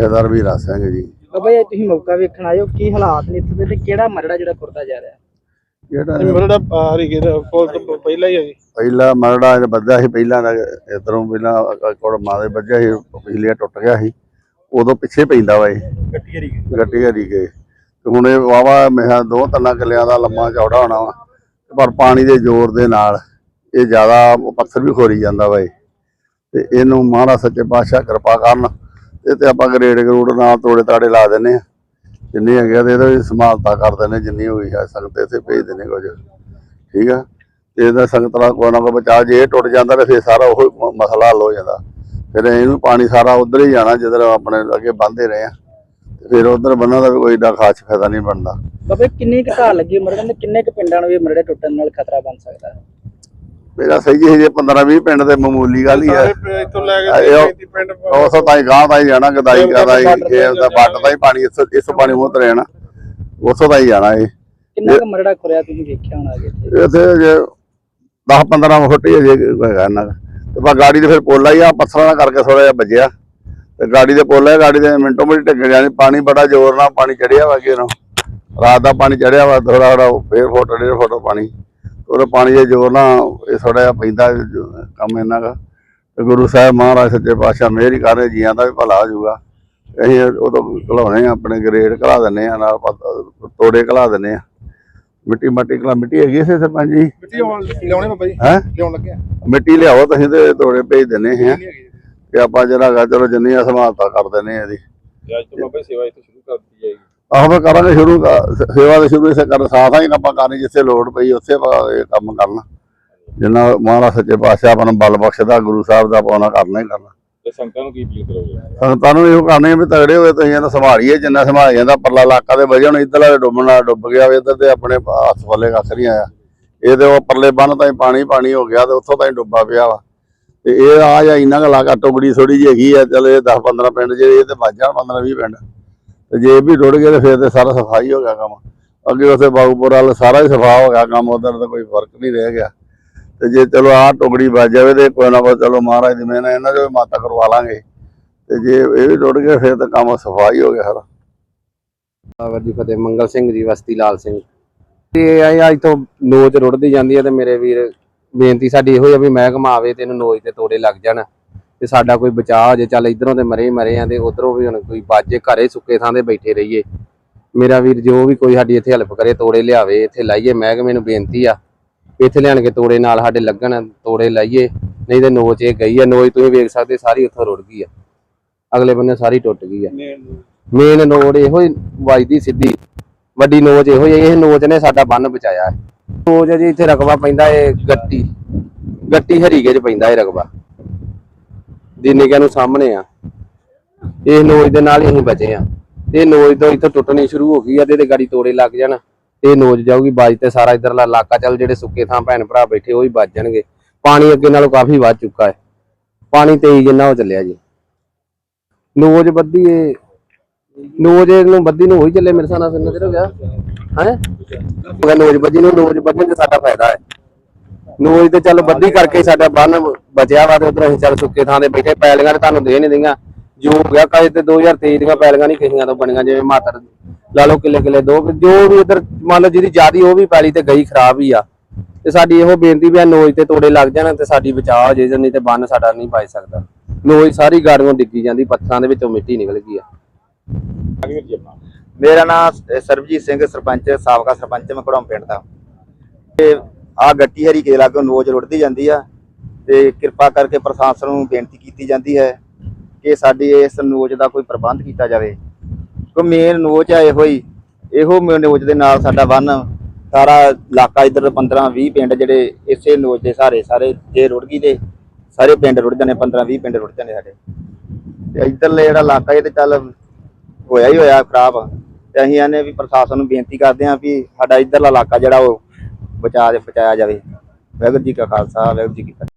ਜਹੇਦਾਰ ਵੀਰਾ ਸਿੰਘ ਜੀ। ਬਾਬਾ ਜੀ ਤੁਸੀਂ ਮੌਕਾ ਵੇਖਣ ਆਇਓ ਕੀ ਹਾਲਾਤ ਨੇ ਇੱਥੇ ਦੇ ਤੇ ਕਿਹੜਾ ਮਰੜਾ ਜਿਹੜਾ ਖੁਰਦਾ ਜਾ ਰਿਹਾ? ਜਿਹੜਾ ਮੇਰਾ ਹਰੀਕੇ ਦਾ ਕੋਲ ਪਹਿਲਾਂ ਹੀ ਹੈ ਜੀ। ਪਹਿਲਾ ਮਰੜਾ ਇਹ ਵੱਜਾ ਸੀ ਪਹਿਲਾਂ ਦਾ ਇਧਰੋਂ ਪਹਿਲਾਂ ਕੋੜ ਮਾਦੇ ਵੱਜਿਆ ਸੀ ਪਿਛਲੇ ਟੁੱਟ ਗਿਆ ਸੀ ਉਦੋਂ ਪਿੱਛੇ ਪੈਂਦਾ ਵਾ ਇਹ। ਗੱਟੀ ਗੱਟੀ ਹਰੀ ਕੇ। ਤੇ ਹੁਣ ਇਹ ਵਾਵਾ ਮੇਹਾ ਦੋ ਤਿੰਨ ਕਿੱਲਿਆਂ ਦਾ ਲੰਮਾ ਚੌੜਾ ਹੋਣਾ ਵਾ ਪਰ ਪਾਣੀ ਦੇ ਜ਼ੋਰ ਦੇ ਨਾਲ ਇਹ ਜ਼ਿਆਦਾ ਪੱਥਰ ਵੀ ਖੋਰੀ ਜਾਂਦਾ ਵਾ ਇਹ। ਤੇ ਇਹਨੂੰ ਮਹਾਰਾਜ ਸੱਚੇ ਪਾਤਸ਼ਾਹ ਕਿਰਪਾ ਕਰਨ ਇਹ ਤੇ ਆਪਾਂ ਗਰੇਡ ਗਰੂਡ ਨਾਲ ਤੋੜੇ ਤਾੜੇ ਲਾ ਦਿੰਨੇ ਆ ਜਿੰਨੀ ਹੈਗੇ ਤੇ ਇਹਦਾ ਵੀ ਸੰਭਾਲਤਾ ਕਰ ਦਿੰਨੇ ਜਿੰਨੀ ਹੋਈ ਆ, ਸੰਗਤ ਇੱਥੇ ਭੇਜ ਦਿੰਨੇ ਕੁਝ। ਠੀਕ ਆ? ਤੇ ਇਹਦਾ ਸੰਗਤ ਦਾ ਕੋਈ ਨਾ ਕੋਈ ਬਚਾ ਜੇ ਟੁੱਟ ਜਾਂਦਾ ਤੇ ਫਿਰ ਸਾਰਾ ਉਹ ਮਸਲਾ ਹੱਲ ਹੋ ਜਾਂਦਾ। ਫਿਰ ਇਹਨੂੰ ਪਾਣੀ ਸਾਰਾ ਉਧਰ ਹੀ ਜਾਣਾ, ਜਿੱਧਰ ਆਪਣੇ ਅੱਗੇ ਬੰਨ੍ਹਦੇ ਰਹੇ ਆ ਤੇ ਫਿਰ ਉਧਰ ਬੰਨਾਂ ਦਾ ਵੀ ਕੋਈ ਏਡਾ ਖਾਸ ਫਾਇਦਾ ਨਹੀਂ ਬਣਦਾ। ਬਾਬਾ, ਕਿੰਨੀ ਕੁ ਢਾਲ ਲੱਗੀ ਮਰੜੇ ਤੇ ਕਿੰਨੇ ਕੁ ਪਿੰਡਾਂ ਨੂੰ ਇਹ ਮਰੜੇ ਟੁੱਟਣ ਨਾਲ ਖਤਰਾ ਬਣ ਸਕਦਾ? ਹੈ ਮੇਰਾ ਸਹੀ ਹੈ ਜੇ 15 20 ਪਿੰਡ ਦੇ ਮਾਮੂਲੀ ਗੱਲ ਹੀ ਪਿੰ- ਇੱਥੋਂ ਲੈ ਕੇ ਉਹ- 35 ਪਿੰਡ ਉਸੋਂ ਤਾਈ ਗਾਂ ਤਾਈ ਜਾਣਾ ਗਦਾਈ ਕਰਦਾ ਇਹ ਦਾ ਬੱਟ ਦਾ ਹੀ ਪਾਣੀ ਇਸ ਇਸ ਪਾਣੀ ਮੂੰਹ ਤੇ ਰਹਿਣਾ। ਉਸੋਂ ਤਾਈ ਜਾਣਾ ਇਹ। ਕਿੰਨਾ ਕੁ ਮਰੜਾ ਖੁਰਿਆ ਤੁਸੀਂ ਵੇਖਿਆ ਹੋਣਾ ਜੀ ਇੱਥੇ? ਇੱਥੇ ਜੇ 10 15 ਫੁੱਟ ਹੀ ਅਜੇ ਹੈਗਾ ਇਹਨਾਂ ਦਾ। ਤੇ ਬਾ ਗਾੜੀ ਦੇ ਫਿਰ ਪੋਲਾ ਹੀ ਆ ਪੱਥਰਾਂ ਨਾਲ ਕਰਕੇ ਥੋੜਾ ਜਿਹਾ ਵੱਜਿਆ। ਤੇ ਗਾੜੀ ਦੇ ਪੋਲਾ ਗਾੜੀ ਦੇ ਮਿੰਟੋ ਮਿੰਟ ਟਿਕ ਜਾਣੀ ਪਾਣੀ ਬੜਾ ਜ਼ੋਰ ਨਾਲ ਪਾਣੀ ਚੜਿਆ ਵਾ ਨੂੰ ਰਾਤ ਦਾ ਪਾਣੀ ਚੜਿਆ ਵਾ ਥੋੜਾ ਥੋੜਾ ਫੇਰ ਫੁੱਟ ਡੇਢ ਫੁੱਟ ਪਾਣੀ। ਉਹਦੇ ਪਾਣੀ ਦੇ ਜ਼ੋਰ ਨਾਲ ਇਹ ਥੋੜਾ ਜਿਹਾ ਪੈਂਦਾ ਕੰਮ ਇਹਨਾਂ ਦਾ ਤੇ ਗੁਰੂ ਸਾਹਿਬ ਮਹਾਰਾਜ ਸੱਚੇ ਪਾਤਸ਼ਾਹ ਮਿਹਰ ਹੀ ਕਰੇ ਜੀਆਂ ਦਾ ਵੀ ਭਲਾ ਹੋ ਜਾਊਗਾ। ਅਸੀਂ ਉਦੋਂ ਘਲਾਉਣੇ ਆ ਆਪਣੇ ਗਰੇਡ ਘਲਾ ਦਿੰਨੇ ਆ ਨਾਲ ਤੋੜੇ ਘਲਾ ਦਿੰਨੇ ਆ। ਮਿੱਟੀ ਮਾਟੀ ਘਲਾ ਮਿੱਟੀ ਹੈਗੀ ਇਸੇ ਸਰਪੰਚ ਜੀ? ਮਿੱਟੀ ਆਉਣ ਲਿਆਉਣੇ ਬਾਬਾ ਜੀ। ਹੈ? ਲਿਆਉਣ ਲੱਗੇ ਆ। ਮਿੱਟੀ ਲਿਆਓ ਤੁਸੀਂ ਤੇ ਤੋੜੇ ਭੇਜ ਦਿੰਨੇ ਹੈਗੀ। ਤੇ ਆਪਾਂ ਜਿਹੜਾ ਹੈਗਾ ਚਲੋ ਜਿੰਨੀ ਆ ਸੰਭਾਲਤਾ ਕਰ ਦਿੰਨੇ ਆ ਇਹਦੀ। ਅੱਜ ਤੋਂ ਬਾਬਾ ਸੇਵਾ ਇੱਥੇ ਸ਼ੁਰੂ ਕਰ ਦਿੱਤੀ ਜਾਏਗੀ। ਆਹੋ ਫਿਰ ਕਰਾਂਗੇ ਸ਼ੁਰੂ ਸੇਵਾ ਦੇ ਸ਼ੁਰੂ ਇਸੇ ਕਰ ਸਾਥਾਂ ਹੀ ਆਪਾਂ ਕਰਨੀ ਜਿੱਥੇ ਲੋੜ ਪਈ ਉੱਥੇ ਆਪਾਂ ਇਹ ਕੰਮ ਕਰਨਾ। ਜਿੰਨਾ ਮਹਾਰਾਜ ਸੱਚੇ ਪਾਤਸ਼ਾਹ ਆਪਾਂ ਨੂੰ ਬਲ ਬਖਸ਼ਦਾ ਗੁਰੂ ਸਾਹਿਬ ਦਾ ਪਾਉਣਾ ਕਰਨਾ ਹੀ ਕਰਨਾ। ਤੇ ਸੰਗਤਾਂ ਨੂੰ ਕੀ ਅਪੀਲ ਕਰੋਗੇ? ਸੰਗਤਾਂ ਨੂੰ ਇਹੋ ਕਰਨੇ ਆ ਵੀ ਤਗੜੇ ਹੋਏ ਤੁਸੀਂ ਇਹਨੂੰ ਸੰਭਾਲੀਏ ਜਿੰਨਾ ਸੰਭਾਲ ਜਾਂਦਾ ਪਰਲਾ ਇਲਾਕਾ ਦੇ ਵਜੇ ਹੁਣ ਇੱਧਰਲਾ ਡੁੱਬਣ ਡੁੱਬ ਗਿਆ ਵੇ ਇੱਧਰ ਤੇ ਆਪਣੇ ਹੱਥ ਵੱਲੇ ਕੱਖ ਨਹੀਂ ਆਇਆ। ਇਹ ਤੇ ਉਹ ਪਰਲੇ ਬੰਨ ਤਾਈਂ ਪਾਣੀ ਪਾਣੀ ਹੋ ਗਿਆ ਤੇ ਉੱਥੋਂ ਤਾਈਂ ਡੁੱਬਾ ਪਿਆ ਵਾ। ਤੇ ਇਹ ਆ ਜਾਂ ਇੰਨਾ ਕੁ ਇਲਾਕਾ ਟੁਕੜੀ ਥੋੜੀ ਜਿਹੀ ਹੈਗੀ ਆ ਚਲ ਇਹ 10 15 ਪਿੰਡ ਜਿਹੜੇ ਇਹ ਤੇ ਵੱਜ ਜਾਣ 15 20 ਪਿੰਡ। ਤੇ ਜੇ ਇਹ ਵੀ ਰੁੜ ਗਏ ਤੇ ਫਿਰ ਤੇ ਸਾਰਾ ਸਫ਼ਾਈ ਹੋ ਗਿਆ ਕੰਮ। ਅੱਗੇ ਉੱਥੇ ਬਾਗੂਪੁਰ ਵਾਲ ਸਾਰਾ ਹੀ ਸਫਾ ਹੋ ਗਿਆ ਕੰਮ, ਉਧਰ ਤਾਂ ਕੋਈ ਫ਼ਰਕ ਨਹੀਂ ਰਹਿ ਗਿਆ। ਤੇ ਜੇ ਚਲੋ ਆਹ ਟੁਕੜੀ ਵੱਜ ਜਾਵੇ ਤੇ ਕੋਈ ਨਾ ਕੋਈ ਚਲੋ ਮਹਾਰਾਜ ਦੀ ਮਿਹਰ ਨਾਲ ਇਹਨਾਂ ਜੋ ਮਾਤਾ ਕਰਵਾ ਲਾਂਗੇ। ਤੇ ਜੇ ਇਹ ਵੀ ਟੁੱਟ ਗਿਆ ਫਿਰ ਤਾਂ ਕੰਮ ਸਫ਼ਾਈ ਹੋ ਗਿਆ ਸਾਰਾ। ਬਾਬਰ ਜੀ ਫਤਿਹ, ਮੰਗਲ ਸਿੰਘ ਜੀ, ਵਸਤੀ ਲਾਲ ਸਿੰਘ। ਤੇ ਇਹ ਅੱਜ ਤੋਂ ਨੋਚ ਰੁੜਦੀ ਜਾਂਦੀ ਹੈ ਤੇ ਮੇਰੇ ਵੀਰ, ਬੇਨਤੀ ਸਾਡੀ ਇਹੋ ਹੀ ਆ ਵੀ ਮਹਿਕਮਾ ਆਵੇ ਤੇ ਇਹਨੂੰ ਨੋਚ ਤੇ ਤੋੜੇ ਲੱਗ ਜਾਣ। ਤੇ ਸਾਡਾ ਕੋਈ ਬਚਾਅ ਹੋ ਜੇ ਚੱਲ ਇਧਰੋਂ ਤੇ ਮਰੇ ਮਰੇ ਆ ਤੇ ਉਧਰੋਂ ਵੀ ਹੁਣ ਕੋਈ ਬਾਜੇ ਘਰੇ ਸੁੱਕੇ ਥਾਂ ਤੇ ਬੈਠੇ ਰਹੀਏ। ਮੇਰਾ ਵੀਰ ਜੋ ਵੀ ਕੋਈ ਸਾਡੀ ਇੱਥੇ ਹੈਲਪ ਕਰੇ ਤੋੜੇ ਲਿਆਵੇ ਇੱਥੇ ਲਾਈਏ ਮਹਿਕਮੇ ਨੂੰ ਬੇਨਤੀ ਆ ਇੱਥੇ ਲਿਆਣ ਕੇ ਤੋੜੇ ਨਾਲ ਸਾਡੇ ਲੱਗਣ ਤੋੜੇ ਲਾਈਏ ਨਹੀਂ ਤੇ ਨੋਚ ਇਹ ਗਈ ਆ ਨੋਚ ਤੁਸੀਂ ਵੇਖ ਸਕਦੇ ਸਾਰੀ ਉੱਥੋਂ ਰੁੜ ਗਈ ਆ। ਅਗਲੇ ਬੰਨੇ ਸਾਰੀ ਟੁੱਟ ਗਈ ਆ। Main notch. ਇਹੋ ਹੀ ਵੱਜਦੀ ਸਿੱਧੀ ਵੱਡੀ ਨੋਚ ਇਹੋ ਹੀ ਹੈ, ਇਹ ਨੋਚ ਨੇ ਸਾਡਾ ਬੰਨ ਬਚਾਇਆ। ਹੈ ਨੋਚ ਜੀ ਇੱਥੇ ਰਕਬਾ ਪੈਂਦਾ ਏ ਗੱਟੀ ਗੱਟੀ ਹਰੀਕੇ ਚ ਪੈਂਦਾ ਏ ਰਕਬਾ। ਦਿਨੇਕਿਆਂ ਨੂੰ ਸਾਹਮਣੇ ਆ। ਇਹ ਨੋਚ ਦੇ ਨਾਲ ਹੀ ਬਚੇ ਆ। ਇਹ ਨੋਚ ਤੋਂ ਇੱਥੋਂ ਟੁੱਟਣੀ ਸ਼ੁਰੂ ਹੋ ਗਈ ਆ ਤੇ ਇਹਦੇ ਗਾੜੀ ਤੋੜੇ ਲੱਗ ਜਾਣ। ਇਹ ਨੋਚ ਜਾਊਗੀ, ਬਾਜ ਤੇ ਸਾਰਾ ਇਧਰਲਾ ਇਲਾਕਾ ਚੱਲ ਜਿਹੜੇ ਸੁੱਕੇ ਥਾਂ ਭੈਣ ਭਰਾ ਬੈਠੇ ਉਹ ਹੀ ਬਚ ਜਾਣਗੇ। ਪਾਣੀ ਅੱਗੇ ਨਾਲੋਂ ਕਾਫੀ ਵੱਧ ਚੁੱਕਾ ਹੈ। ਪਾਣੀ ਤੇਜ਼ ਜਿੰਨਾ ਹੋ ਚੱਲਿਆ ਜੀ। ਨੋਚ ਬੱਦੀ ਏ। ਨੋਜ ਨੂੰ ਬੱਦੀ ਨੂੰ ਹੋਈ ਚੱਲੇ ਮੇਰੇ ਸਾਹ ਨਾਲ, ਕਿੰਨਾ ਹੋ ਗਿਆ? ਹੈ? ਮੈਂ ਨੋਜ ਬੱਦੀ ਨੂੰ ਨੋਜ ਬੱਦੀ ਤੇ ਸਾਡਾ ਫਾਇਦਾ ਹੈ। ਨੋਜ ਤੇ ਚੱਲ ਬੱਦੀ ਕਰਕੇ ਸਾਡਾ ਬੰਨ ਬਚਿਆ ਵਾ ਤੇ ਉਧਰ ਅਸੀਂ ਚੱਲ ਸੁੱਕੇ ਥਾਂ ਤੇ ਬੈਠੇ, ਪੈਲੀਆਂ ਤੇ ਤੁਹਾਨੂੰ ਦੇ ਨਹੀਂ ਦਿੰਗਾ। ਜੋ ਗਿਆ ਕਾਜ ਤੇ 2023 ਦੀਆਂ ਪੈਲੀਆਂ ਨਹੀਂ ਕਿਸੀਆਂ ਤੋਂ ਬਣੀਆਂ, ਜਿਵੇਂ ਮਾਤਰ ਲਾ ਲਓ ਕਿੱਲੇ ਕਿੱਲੇ ਦੋ ਜੋ ਵੀ ਉਧਰ ਮੰਨ ਲਓ ਜਿਹਦੀ ਜਿਆਦੀ ਉਹ ਵੀ ਪੈਲੀ ਤੇ ਗਈ ਖਰਾਬ ਹੀ ਆ। ਤੇ ਸਾਡੀ ਇਹੋ ਬੇਨਤੀ ਵੀ ਆ, ਨੋਜ ਤੇ ਤੋੜੇ ਲੱਗ ਜਾਣ ਤੇ ਸਾਡੀ ਬਚਾਅ ਹੋ ਜੇ ਨਹੀਂ ਤੇ ਬੰਨ ਸਾਡਾ ਨਹੀਂ ਪਾਈ ਸਕਦਾ। ਨੋਜ ਸਾਰੀ ਗਾੜੀਆਂ ਡਿੱਗੀ ਜਾਂਦੀ, ਪੱਥਰਾਂ ਦੇ ਵਿੱਚੋਂ ਮਿੱਟੀ ਨਿਕਲ ਗਈ ਆ। ਮੇਰਾ ਨਾਮ ਸਰਬਜੀਤ ਸਿੰਘ, ਸਰਪੰਚ, ਸਾਬਕਾ ਸਰਪੰਚ ਮੈਂ ਘੜੋਂ ਪਿੰਡ ਦਾ। ਤੇ ਆ ਗੱਟੀ ਹਰੀ ਕੇ ਲਾਗੋਂ ਨੋਚ ਰੁੜਦੀ ਜਾਂਦੀ ਆ ਤੇ ਕਿਰਪਾ ਕਰਕੇ ਪ੍ਰਸ਼ਾਸਨ ਨੂੰ ਬੇਨਤੀ ਕੀਤੀ ਜਾਂਦੀ ਹੈ ਕਿ ਸਾਡੀ ਇਸ ਨੋਚ ਦਾ ਕੋਈ ਪ੍ਰਬੰਧ ਕੀਤਾ ਜਾਵੇ। ਕੋ ਮੇਨ ਨੋਚ ਆ ਇਹੋ ਹੀ, ਇਹੋ ਮੇਨ ਨੋਚ ਦੇ ਨਾਲ ਸਾਡਾ ਬੰਨ ਸਾਰਾ ਇਲਾਕਾ ਇਧਰ 15 20 ਪਿੰਡ ਜਿਹੜੇ ਇਸੇ ਨੋਚ ਦੇ ਸਾਰੇ ਸਾਰੇ ਜੇ ਰੁੜ ਗਈ ਤੇ ਸਾਰੇ ਪਿੰਡ ਰੁੜ ਜਾਂਦੇ 15 20 ਪਿੰਡ ਰੁੜ ਜਾਂਦੇ ਸਾਡੇ। ਤੇ ਇਧਰਲੇ ਜਿਹੜਾ ਇਲਾਕਾ ਇਹ ਤੇ ਚੱਲ ਹੋਇਆ ਹੀ ਹੋਇਆ ਖਰਾਬ। ਤੇ ਅਸੀਂ ਆਨੇ ਵੀ ਪ੍ਰਸ਼ਾਸਨ ਨੂੰ ਬੇਨਤੀ ਕਰਦੇ ਹਾਂ ਵੀ ਸਾਡਾ ਇਧਰਲਾ ਇਲਾਕਾ ਜਿਹੜਾ ਉਹ ਬਚਾ ਦੇ ਬਚਾਇਆ ਜਾਵੇ। ਵਾਹਿਗੁਰੂ ਜੀ ਕਾ ਖਾਲਸਾ ਵਾਹਿਗੁਰੂ ਜੀ ਕੀ ਫਤਿਹ।